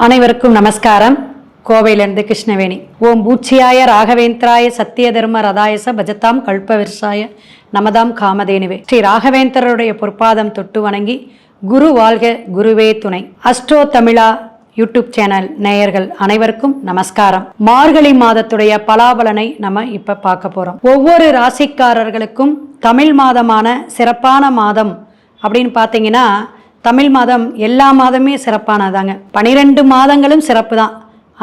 அனைவருக்கும் நமஸ்காரம். கோவையிலிருந்து கிருஷ்ணவேணி. ஓம் பூச்சியாய ராகவேந்திராய சத்திய தர்ம ரதாயச பஜதாம் கல்பவிர்ஷாய நமதாம் காமதேனுவே. ஸ்ரீ ராகவேந்திரருடைய பொற்பாதம் தொட்டு வணங்கி குரு வாழ்க குருவே துணை. அஸ்ட்ரோ தமிழா யூடியூப் சேனல் நேயர்கள் அனைவருக்கும் நமஸ்காரம். மார்கழி மாதத்துடைய பலாபலனை நம்ம இப்ப பார்க்க போறோம். ஒவ்வொரு ராசிக்காரர்களுக்கும் தமிழ் மாதமான சிறப்பான மாதம் அப்படின்னு பார்த்தீங்கன்னா தமிழ் மாதம் எல்லா மாதமே சிறப்பானதாங்க. பனிரெண்டு மாதங்களும் சிறப்பு தான்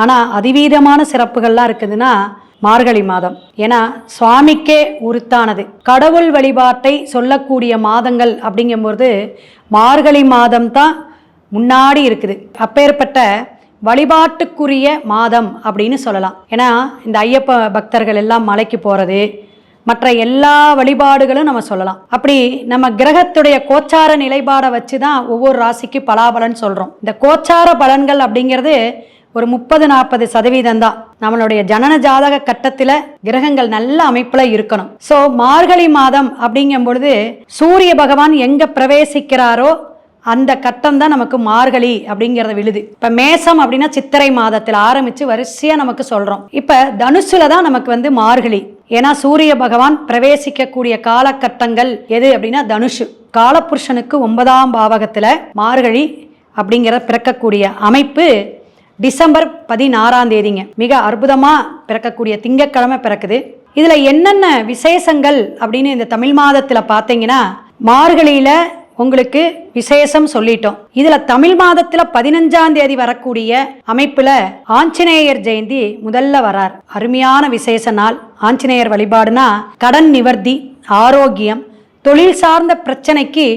ஆனால் அதிவீதமான சிறப்புகள்லாம் இருக்குதுன்னா மார்கழி மாதம். ஏன்னா சுவாமிக்கே உருத்தானது. கடவுள் வழிபாட்டை சொல்லக்கூடிய மாதங்கள் அப்படிங்கும்போது மார்கழி மாதம் தான் முன்னாடி இருக்குது. அப்பேற்பட்ட வழிபாட்டுக்குரிய மாதம் அப்படின்னு சொல்லலாம். ஏன்னா இந்த ஐயப்ப பக்தர்கள் எல்லாம் மலைக்கு போகிறது மற்ற எல்லா வழிபாடுகளும் நம்ம சொல்லலாம். அப்படி நம்ம கிரகத்துடைய கோச்சார நிலைப்பாடை வச்சு தான் ஒவ்வொரு ராசிக்கு பலாபலன் சொல்கிறோம் இந்த கோச்சார பலன்கள் அப்படிங்கிறது ஒரு முப்பது நாற்பது சதவீதம் தான். நம்மளுடைய ஜனன ஜாதக கட்டத்தில் கிரகங்கள் நல்ல அமைப்பில் இருக்கணும். ஸோ மார்கழி மாதம் அப்படிங்கும் பொழுது சூரிய பகவான் எங்கே பிரவேசிக்கிறாரோ அந்த கட்டம் தான் நமக்கு மார்கழி அப்படிங்கிறத விழுது. இப்போ மேசம் அப்படின்னா சித்திரை மாதத்தில் ஆரம்பித்து வரிசையாக நமக்கு சொல்கிறோம் இப்போ தனுசுல தான் நமக்கு வந்து மார்கழி. ஏன்னா சூரிய பகவான் பிரவேசிக்கக்கூடிய காலகட்டங்கள் எது அப்படின்னா தனுஷு. காலபுருஷனுக்கு ஒன்பதாம் பாவகத்தில் மார்கழி அப்படிங்கிற பிறக்கக்கூடிய அமைப்பு டிசம்பர் பதினாறாம் தேதிங்க. மிக அற்புதமாக பிறக்கக்கூடிய திங்கக்கிழமை பிறக்குது. இதில் என்னென்ன விசேஷங்கள் அப்படின்னு இந்த தமிழ் மாதத்தில் பார்த்தீங்கன்னா மார்கழியில் உங்களுக்கு விசேஷம் சொல்லிட்டோம். இதுல தமிழ் மாதத்துல பதினஞ்சாம் தேதி வரக்கூடிய அமைப்புல ஆஞ்சநேயர் ஜெயந்தி முதல்ல வரார். அருமையான விசேஷ நாள். ஆஞ்சநேயர் வழிபாடுனா கடன் நிவர்த்தி ஆரோக்கியம் தொழில் சார்ந்த பிரச்சனைக்கு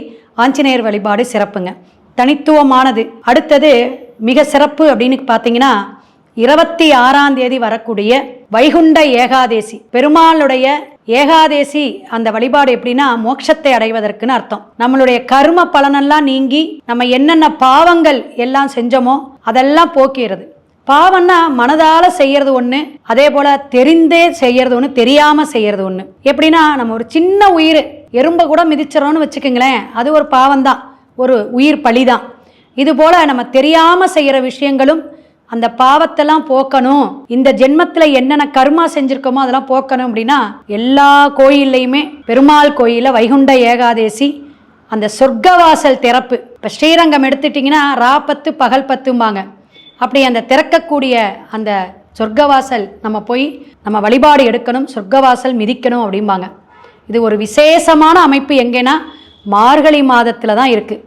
ஆஞ்சநேயர் வழிபாடு சிறப்புங்க. தனித்துவமானது. அடுத்தது மிக சிறப்பு அப்படின்னு பார்த்தீங்கன்னா இருபத்தி ஆறாம் தேதி வரக்கூடிய வைகுண்ட ஏகாதேசி. பெருமாளுடைய ஏகாதேசி அந்த வழிபாடு எப்படின்னா மோட்சத்தை அடைவதற்குன்னு அர்த்தம். நம்மளுடைய கர்ம பலனெல்லாம் நீங்கி நம்ம என்னென்ன பாவங்கள் எல்லாம் செஞ்சோமோ அதெல்லாம் போக்கிறது பாவம்னா மனதால செய்யறது ஒன்று அதே போல தெரிந்தே செய்யறது ஒன்று தெரியாம செய்யறது ஒன்று எப்படின்னா நம்ம ஒரு சின்ன உயிர் எறும்பை கூட மிதிச்சிடறோம்னு வச்சுக்கோங்களேன் அது ஒரு பாவம்தான். ஒரு உயிர் பலிதான் இது போல நம்ம தெரியாம செய்யற விஷயங்களும் அந்த பாவத்தெல்லாம் போக்கணும். இந்த ஜென்மத்தில் என்னென்ன கர்மா செஞ்சுருக்கோமோ அதெல்லாம் போக்கணும் அப்படின்னா எல்லா கோயில்லையுமே பெருமாள் கோயிலில் வைகுண்ட ஏகாதேசி அந்த சொர்க்கவாசல் திறப்பு. இப்போ ஸ்ரீரங்கம் எடுத்துட்டிங்கன்னா ரா பத்து பகல் பத்தும்பாங்க அப்படி அந்த திறக்கக்கூடிய அந்த சொர்க்கவாசல் நம்ம போய் நம்ம வழிபாடு எடுக்கணும் சொர்க்கவாசல் மிதிக்கணும் அப்படிம்பாங்க. இது ஒரு விசேஷமான அமைப்பு எங்கேன்னா மார்கழி மாதத்தில் தான் இருக்குது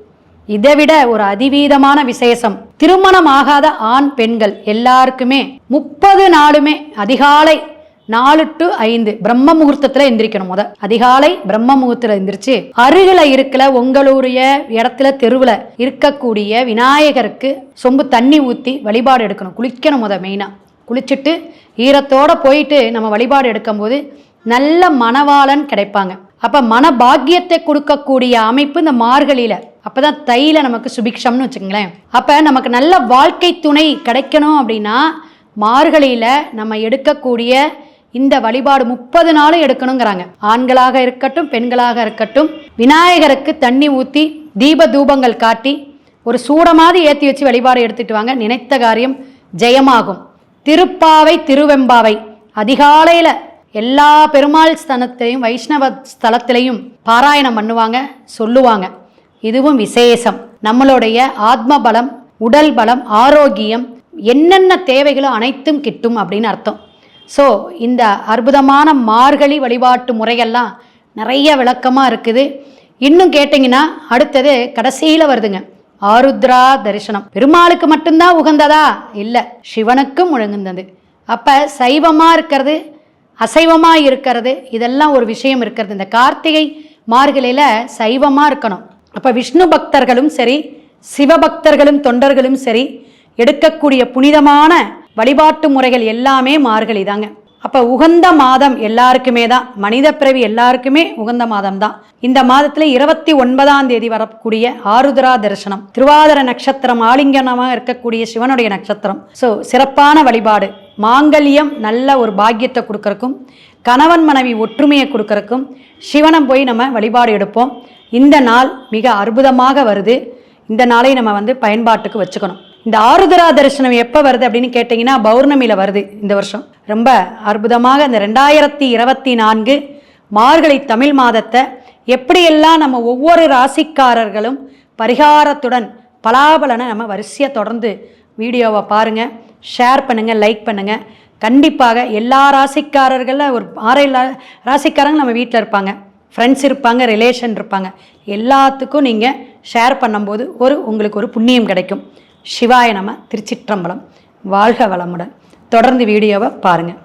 இதை விட ஒரு அதிவீதமான விசேஷம். திருமணம் ஆகாத ஆண் பெண்கள் எல்லாருக்குமே முப்பது நாளுமே அதிகாலை நாலு டு ஐந்து பிரம்ம முகூர்த்தத்துல எந்திரிக்கணும் முத. அதிகாலை பிரம்ம முகூர்த்தத்துல எந்திரிச்சு அருகில இருக்கல உங்களுடைய இடத்துல தெருவுல இருக்கக்கூடிய விநாயகருக்கு சொம்பு தண்ணி ஊத்தி வழிபாடு எடுக்கணும். குளிக்கணும் முத மெயினா குளிச்சுட்டு ஈரத்தோட போயிட்டு நம்ம வழிபாடு எடுக்கும்போது நல்ல மணவாளன் கிடைப்பாங்க. அப்ப மன பாக்கியத்தை கொடுக்கக்கூடிய அமைப்பு இந்த மார்கழியில. அப்பதான் தையில நமக்கு சுபிக்ஷம்னு வச்சுக்கோங்களேன். அப்போ நமக்கு நல்ல வாழ்க்கை துணை கிடைக்கணும் அப்படின்னா மார்கழியில் நம்ம எடுக்கக்கூடிய இந்த வழிபாடு முப்பது நாளும் எடுக்கணுங்கிறாங்க. ஆண்களாக இருக்கட்டும் பெண்களாக இருக்கட்டும் விநாயகருக்கு தண்ணி ஊற்றி தீப தூபங்கள் காட்டி ஒரு சூடமாதி ஏற்றி வச்சு வழிபாடு எடுத்துட்டு வாங்க. நினைத்த காரியம் ஜெயமாகும். திருப்பாவை திருவெம்பாவை அதிகாலையில் எல்லா பெருமாள் ஸ்தலத்தையும் வைஷ்ணவ ஸ்தலத்திலையும் பாராயணம் பண்ணுவாங்க சொல்லுவாங்க. இதுவும் விசேஷம். நம்மளுடைய ஆத்ம பலம் உடல் பலம் ஆரோக்கியம் என்னென்ன தேவைகளோ அனைத்தும் கிட்டும் அப்படின்னு அர்த்தம். ஸோ இந்த அற்புதமான மார்கழி வழிபாட்டு முறையெல்லாம் நிறைய விளக்கமாக இருக்குது. இன்னும் கேட்டிங்கன்னா அடுத்தது கடைசியில் வருதுங்க. ஆருத்ரா தரிசனம். பெருமாளுக்கு மட்டும்தான் உகந்ததா? இல்லை சிவனுக்கும் உகந்தது அப்போ சைவமாக இருக்கிறது அசைவமாக இருக்கிறது இதெல்லாம் ஒரு விஷயம் இருக்கிறது. இந்த கார்த்திகை மார்கழியில் சைவமாக இருக்கணும். அப்போ விஷ்ணு பக்தர்களும் சரி சிவபக்தர்களும் தொண்டர்களும் சரி எடுக்கக்கூடிய புனிதமான வழிபாட்டு முறைகள் எல்லாமே மார்கழி தாங்க. அப்போ உகந்த மாதம் எல்லாருக்குமே தான் மனித பிறவி எல்லாருக்குமே உகந்த மாதம் தான். இந்த மாதத்தில் இருபத்தி ஒன்பதாம் தேதி வரக்கூடிய ஆருத்ரா தரிசனம் திருவாதிர நட்சத்திரம் ஆலிங்கனமாக இருக்கக்கூடிய சிவனுடைய நட்சத்திரம். ஸோ சிறப்பான வழிபாடு மாங்கல்யம் நல்ல ஒரு பாக்கியத்தை கொடுக்கறக்கும் கணவன் மனைவி ஒற்றுமையை கொடுக்கறக்கும் சிவனம் போய் நம்ம வழிபாடு எடுப்போம். இந்த நாள் மிக அற்புதமாக வருது. இந்த நாளை நம்ம வந்து பயன்பாட்டுக்கு வச்சுக்கணும். இந்த ஆருத்ரா தரிசனம் எப்போ வருது அப்படின்னு கேட்டிங்கன்னா பௌர்ணமியில் வருது இந்த வருஷம். ரொம்ப அற்புதமாக இந்த ரெண்டாயிரத்தி இருபத்தி நான்கு மார்கழி தமிழ் மாதத்தை எப்படியெல்லாம் நம்ம ஒவ்வொரு ராசிக்காரர்களும் பரிகாரத்துடன் பலாபலனை நம்ம வரிசையாக தொடர்ந்து வீடியோவை பாருங்கள் ஷேர் பண்ணுங்கள் லைக் பண்ணுங்கள் கண்டிப்பாக எல்லா ராசிக்காரர்களில் ஒரு ஆறு ராசிக்காரங்க நம்ம வீட்டில் இருப்பாங்க. ஃப்ரெண்ட்ஸ் இருப்பாங்க ரிலேஷன் இருப்பாங்க. எல்லாத்துக்கும் நீங்கள் ஷேர் பண்ணும்போது ஒரு உங்களுக்கு ஒரு புண்ணியம் கிடைக்கும். சிவாய நம்ம திருச்சிற்றம்பலம். வாழ்க வளமுடன். தொடர்ந்து வீடியோவை பாருங்கள்